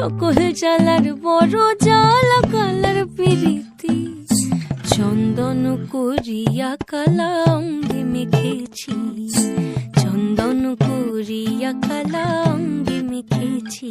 সকল জ্বালার বড় জ্বালা কালার পিরিতি। চন্দন করিয়া কালা অঙ্গে মেখেছি চন্দন করিয়া কালা মেখেছি